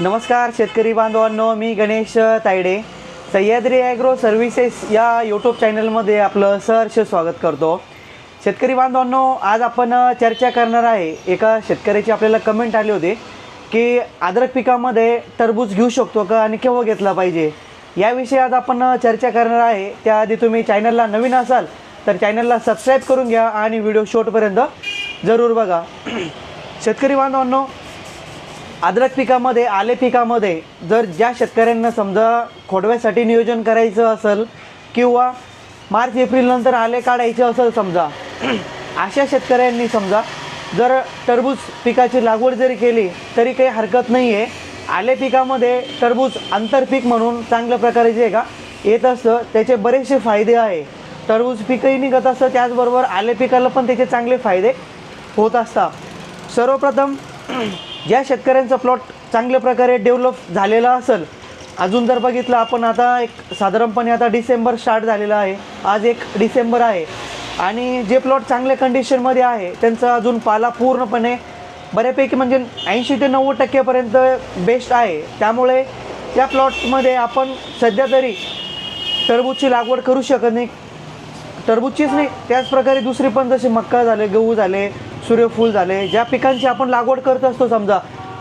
नमस्कार शेतकरी बांधवांनो मी गणेश तायडे. सह्याद्री ॲग्रो सर्व्हिसेस या यूट्यूब चॅनलमध्ये आपलं सहर्ष स्वागत करतो. शेतकरी बांधवांनो आज आपण चर्चा करणार आहे. एका शेतकऱ्याची आपल्याला कमेंट आली होती की अद्रक पिकामध्ये टरबूज घेऊ शकतो का आणि केव्हा घेतला पाहिजे? याविषयी आज आपण चर्चा करणार आहे. त्याआधी तुम्ही चॅनलला नवीन असाल तर चॅनलला सबस्क्राईब करून घ्या आणि व्हिडिओ शॉर्टपर्यंत जरूर बघा. शेतकरी बांधवांनो अद्रक पिकामध्ये आले पिकामध्ये जर ज्या शेतकऱ्यांना समजा खोडव्यासाठी नियोजन करायचं असेल किंवा मार्च एप्रिलनंतर आले काढायचे असेल समजा अशा शेतकऱ्यांनी समजा जर टरबूज पिकाची लागवड जरी केली तरी काही हरकत नाही आहे आले पिकामध्ये टरबूज आंतरपीक म्हणून चांगल्या प्रकारे जे आहे का येत असतं त्याचे बरेचसे फायदे आहे. टरबूज पिकही निघत असतं त्याचबरोबर आले पिकाला पण त्याचे चांगले फायदे होत असतात. सर्वप्रथम ज्या शेतकऱ्यांचा प्लॉट चांगल्या प्रकारे डेव्हलप झालेला असेल अजून जर बघितलं आपण आता एक साधारणपणे आता डिसेंबर स्टार्ट झालेला आहे आज एक डिसेंबर आहे. आणि जे प्लॉट चांगल्या कंडिशनमध्ये आहे त्यांचा अजून पाला पूर्णपणे बऱ्यापैकी म्हणजे ऐंशी ते नव्वद टक्केपर्यंत बेस्ट आहे. त्यामुळे त्या प्लॉटमध्ये आपण सध्या तरी टरबूजची लागवड करू शकत नाही. टरबूजचीच नाही त्याचप्रकारे दुसरी पण जसे मक्का झाले गहू झाले सूर्यफूल झाले ज्या पिकांची आपण लागवड करत असतो समजा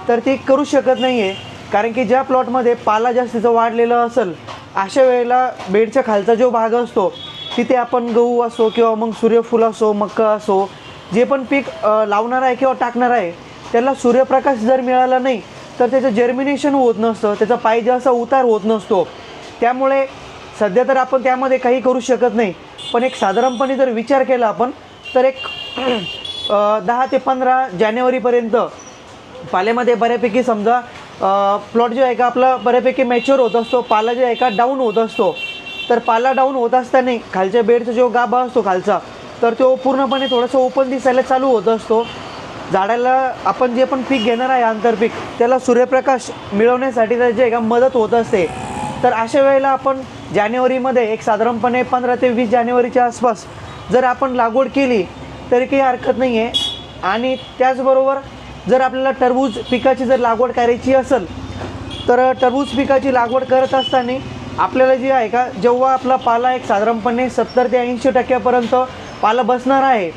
तर ती करू शकत नाही आहे कारण की ज्या प्लॉटमध्ये पाला जास्तीचं वाढलेलं असेल अशा वेळेला बेडच्या खालचा जो भाग असतो तिथे आपण गहू असो किंवा मग सूर्यफूल असो मक्का असो जे पण पीक लावणार आहे किंवा टाकणार आहे त्याला सूर्यप्रकाश जर मिळाला नाही तर त्याचं जर्मिनेशन होत नसतं त्याचा पाहिजे असा उतार होत नसतो. त्यामुळे सध्या तर आपण त्यामध्ये काही करू शकत नाही. पण एक साधारणपणे जर विचार केला आपण तर एक दहा ते पंधरा जानेवारीपर्यंत. पाल्यामध्ये बऱ्यापैकी समजा प्लॉट जो आहे का आपला बऱ्यापैकी मॅच्युअर होत असतो पाला जो आहे का डाऊन होत असतो. तर पाला डाऊन होत असताना खालच्या बेडचा जो गाभा असतो खालचा तर तो पूर्णपणे थोडंसं ओपन दिसायला चालू होत असतो. झाडाला आपण जे पण पीक घेणार आहे आंतरपीक त्याला सूर्यप्रकाश मिळवण्यासाठी त्याची आहे का मदत होत असते. तर अशा वेळेला आपण जानेवारीमध्ये एक साधारणपणे पंधरा ते वीस जानेवारीच्या आसपास जर आपण लागवड केली तरी काही हरकत नाही आहे आणि त्याचबरोबर जर आपल्याला टरबूज पिकाची जर लागवड करायची असेल तर टरबूज पिकाची लागवड करत असताना आपल्याला जे आहे का जेव्हा आपला पाला एक साधारणपणे सत्तर ते ऐंशी टक्क्यापर्यंत पाला बसणार आहे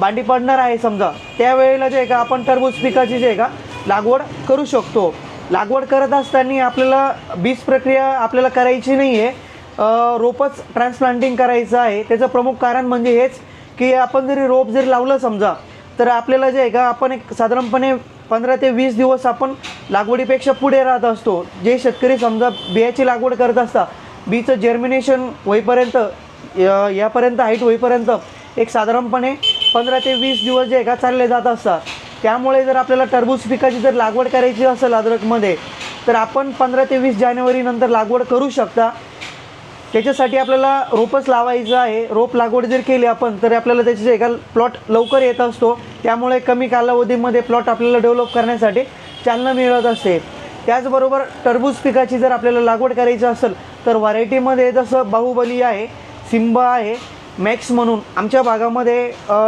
बांडी पडणार आहे समजा त्यावेळेला जे आहे का आपण टरबूज पिकाची जे आहे का लागवड करू शकतो. लागवड करत असताना आपल्याला बीज प्रक्रिया आपल्याला करायची नाही आहे रोपच ट्रान्सप्लांटिंग करायचं आहे. त्याचं प्रमुख कारण म्हणजे हेच की आपण जरी रोप जरी लावलं समजा तर आपल्याला जे आहे का आपण एक साधारणपणे पंधरा ते वीस दिवस आपण लागवडीपेक्षा पुढे राहत असतो. जे शेतकरी समजा बियाची लागवड करत असता बीचं जर्मिनेशन होईपर्यंत या- यापर्यंत हाईट होईपर्यंत एक साधारणपणे पंधरा ते वीस दिवस जे आहे का चालले जात असतात त्यामुळे जर आपल्याला टरबूज पिकाची जर लागवड करायची असेल अद्रकमध्ये तर आपण पंधरा ते वीस जानेवारीनंतर लागवड करू शकता. त्याच्यासाठी आपल्याला रोपच लावायचं आहे. रोप लागवड जर केली आपण तर आपल्याला त्याचे जे प्लॉट लवकर येत असतो. त्यामुळे कमी कालावधीमध्ये प्लॉट आपल्याला डेव्हलप करण्यासाठी चालना मिळत असते. त्याचबरोबर टरबूज पिकाची जर आपल्याला लागवड करायची असेल तर व्हरायटीमध्ये जसं बाहुबली आहे सिंबा आहे मॅक्स म्हणून आमच्या भागामध्ये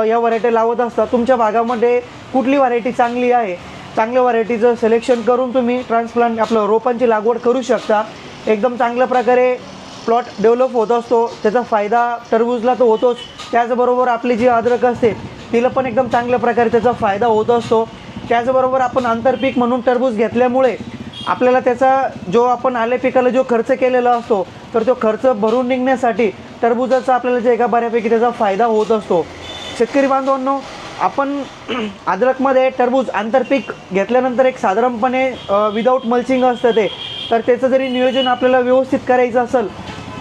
या व्हरायटी लावत असतात तुमच्या भागामध्ये कुठली व्हरायटी चांगली आहे? चांगल्या व्हरायटीचं सिलेक्शन करून तुम्ही ट्रान्सप्लांट आपलं रोपांची लागवड करू शकता. एकदम चांगल्या प्रकारे प्लॉट डेव्हलप होत असतो त्याचा फायदा टरबूजला तर होतोच. त्याचबरोबर आपली जी अद्रक असते तिला पण एकदम चांगल्या प्रकारे त्याचा फायदा होत असतो. त्याचबरोबर आपण आंतरपीक म्हणून टरबूज घेतल्यामुळे आपल्याला त्याचा जो आपण आले पिकाला जो खर्च केलेला असतो तर तो खर्च भरून निघण्यासाठी टरबुजाचा आपल्याला जे एका बऱ्यापैकी त्याचा फायदा होत असतो. शेतकरी बांधवांनो आपण अद्रकमध्ये टरबूज आंतरपीक घेतल्यानंतर एक साधारणपणे विदाऊट मल्चिंग असतं ते. तर त्याचं जरी नियोजन आपल्याला व्यवस्थित करायचं असेल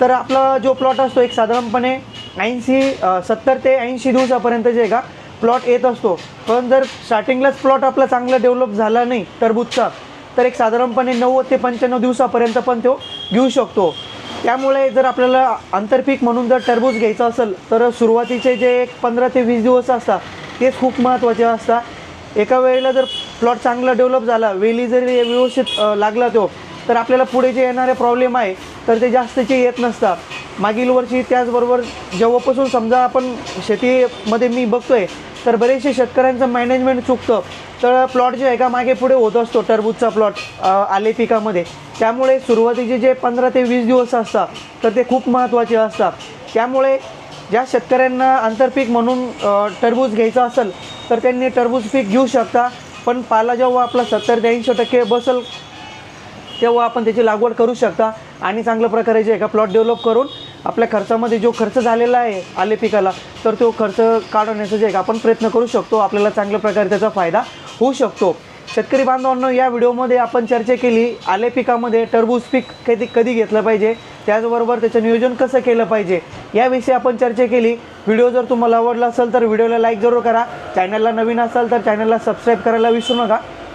तर आपला जो प्लॉट असतो एक साधारणपणे ऐंशी सत्तर ते ऐंशी दिवसापर्यंत जे आहे का प्लॉट येत असतो. पण जर स्टार्टिंगलाच प्लॉट आपला चांगला डेव्हलप झाला नाही टरबूजचा तर एक साधारणपणे नव्वद ते पंच्याण्णव दिवसापर्यंत पण तो घेऊ शकतो. त्यामुळे जर आपल्याला आंतरपीक म्हणून जर टरबूज घ्यायचं असेल तर सुरुवातीचे जे एक पंधरा ते वीस दिवस असतात तेच खूप महत्त्वाचे असतात. एका वेळेला जर प्लॉट चांगला डेव्हलप झाला वेली जरी व्यवस्थित लागला तो तर आपल्याला पुढे जे येणारे प्रॉब्लेम आहे तर ते जास्तचे येत नसतात. मागील वर्षी त्याचबरोबर जेव्हापासून समजा आपण शेतीमध्ये मी बघतोय तर बरेचसे शेतकऱ्यांचं मॅनेजमेंट चुकतं. तर प्लॉट जे आहे का मागे पुढे होत असतो टरबूजचा प्लॉट आले पिकामध्ये. त्यामुळे सुरुवातीचे जे पंधरा ते वीस दिवस असतात तर ते खूप महत्त्वाचे असतात. त्यामुळे ज्या शेतकऱ्यांना आंतरपीक म्हणून टरबूज घ्यायचं असेल तर त्यांनी टरबूज पीक घेऊ शकता. पण पाला जेव्हा आपला सत्तर ते ऐंशी टक्के बसल तेव्हा आपण त्याची लागवड करू शकता. आणि चांगल्या प्रकारे जे आहे का प्लॉट डेव्हलप करून आपल्या खर्चामध्ये जो खर्च झालेला आहे आले पिकाला तर तो खर्च काढवण्याचा जे आपण प्रयत्न करू शकतो. आपल्याला चांगल्या प्रकारे त्याचा फायदा होऊ शकतो. शेतकरी बांधवांनो या व्हिडिओमध्ये आपण चर्चा केली आले पिकामध्ये टरबूज पीक कधी कधी घेतलं पाहिजे त्याचबरोबर त्याचं नियोजन कसं केलं पाहिजे याविषयी आपण चर्चा केली. व्हिडिओ जर तुम्हाला आवडला असेल तर व्हिडिओला लाईक जरूर करा. चॅनलला नवीन असाल तर चॅनलला सबस्क्राईब करायला विसरू नका.